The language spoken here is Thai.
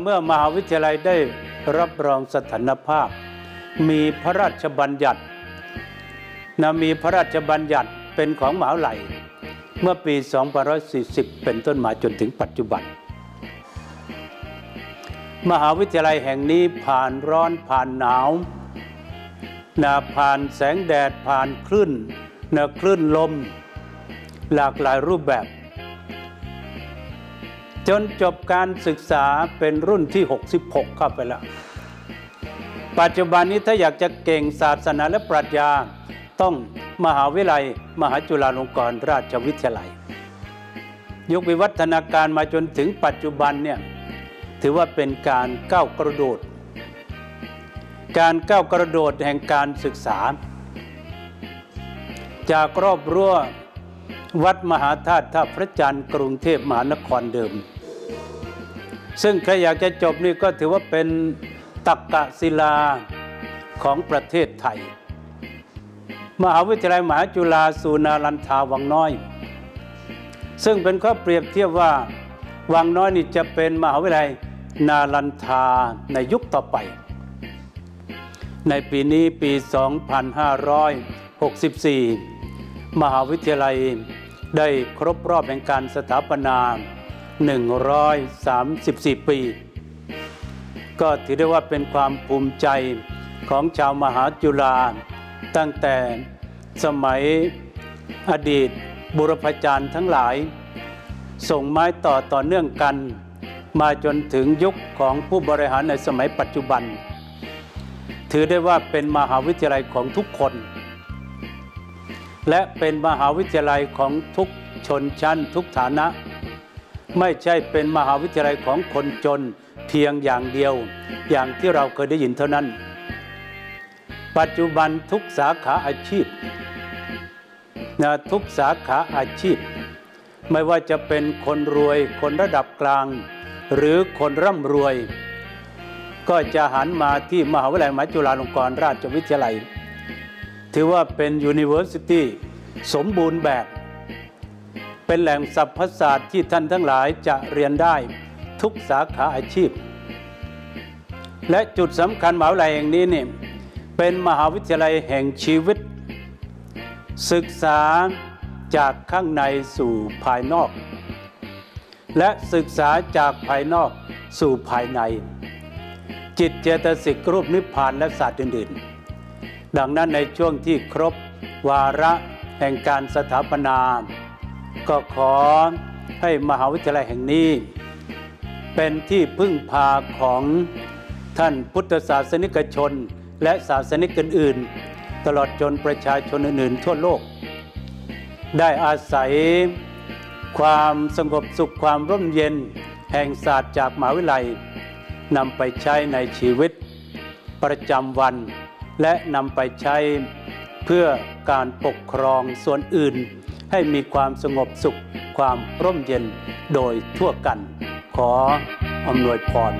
เมื่อมหาวิทยาลัยได้รับรองสถานภาพ มีพระราชบัญญัตินะมีพระราชบัญญัติเป็นของมหาวิทยาลัย เมื่อปี2540 เป็นต้นมาจนถึงปัจจุบัน มหาวิทยาลัยแห่งนี้ผ่านร้อนผ่านหนาวนะผ่านแสงแดดผ่านคลื่นนะคลื่นลม หลากหลายรูปแบบ จนจบการศึกษาเป็นรุ่นที่ 66 เข้าไปแล้ว ปัจจุบันนี้ถ้าอยากจะเก่งศาสนาและปรัชญา ต้องมหาวิทยาลัย มหาจุฬาลงกรณราชวิทยาลัย ยุควิวัฒนาการมาจนถึงปัจจุบันเนี่ยถือว่าเป็นการก้าวกระโดด การก้าวกระโดดแห่งการศึกษา จากรอบรั้ว วัดมหาธาตุท่าพระจันทร์กรุงเทพมหานครเดิม ซึ่งใครอยากจะจบนี่ก็ถือว่าเป็นตักกะศิลาของประเทศไทย มหาวิทยาลัยมหาจุฬาสุนารันทาวังน้อย ซึ่งเป็นข้อเปรียบเทียบว่าวังน้อยนี่จะเป็นมหาวิทยาลัยนารันทาในยุคต่อไป ในปีนี้ปี 2564 มหาวิทยาลัย ได้ครบรอบแห่งการสถาปนา 134 ปี ก็ถือได้ว่าเป็นความภูมิใจของชาวมหาจุฬาตั้งแต่สมัยอดีตบุรพจารย์ทั้งหลาย ส่งไม้ต่อต่อเนื่องกัน มาจนถึงยุคของผู้บริหารในสมัยปัจจุบัน ถือได้ว่าเป็นมหาวิทยาลัยของทุกคน และเป็นมหาวิทยาลัยของทุกชนชั้นทุกฐานะ ไม่ใช่เป็นมหาวิทยาลัยของคนจนเพียงอย่างเดียว อย่างที่เราเคยได้ยินเท่านั้น ปัจจุบันทุกสาขาอาชีพนะทุกสาขาอาชีพ ไม่ว่าจะเป็นคนรวยคนระดับกลาง หรือคนร่ำรวย ก็จะหันมาที่มหาวิทยาลัยมหาจุฬาลงกรณราชวิทยาลัย ถือว่าเป็น University สมบูรณ์แบบ เป็นแหล่งสรรพศาสตร์ที่ท่านทั้งหลายจะเรียนได้ทุกสาขาอาชีพ และจุดสำคัญมหาวิทยาลัยแห่งนี้เนี่ยเป็นมหาวิทยาลัยแห่งชีวิต ศึกษาจากข้างในสู่ภายนอก และศึกษาจากภายนอกสู่ภายใน จิตเจตสิกรูปนิพพานและศาสตร์อื่นๆ ดังนั้นในช่วงที่ครบวาระแห่งการสถาปนา ก็ขอให้มหาวิทยาลัยแห่งนี้ เป็นที่พึ่งพาของท่านพุทธศาสนิกชน และศาสนิกอื่นๆ ตลอดจนประชาชนอื่นๆ ทั่วโลก ได้อาศัยความสงบสุขความร่มเย็นแห่งศาสตร์จากมหาวิทยาลัยนำไปใช้ในชีวิตประจำวัน และนำไปใช้เพื่อการปกครองส่วนอื่น ให้มีความสงบสุข ความร่มเย็นโดยทั่วกัน ขออำนวยพร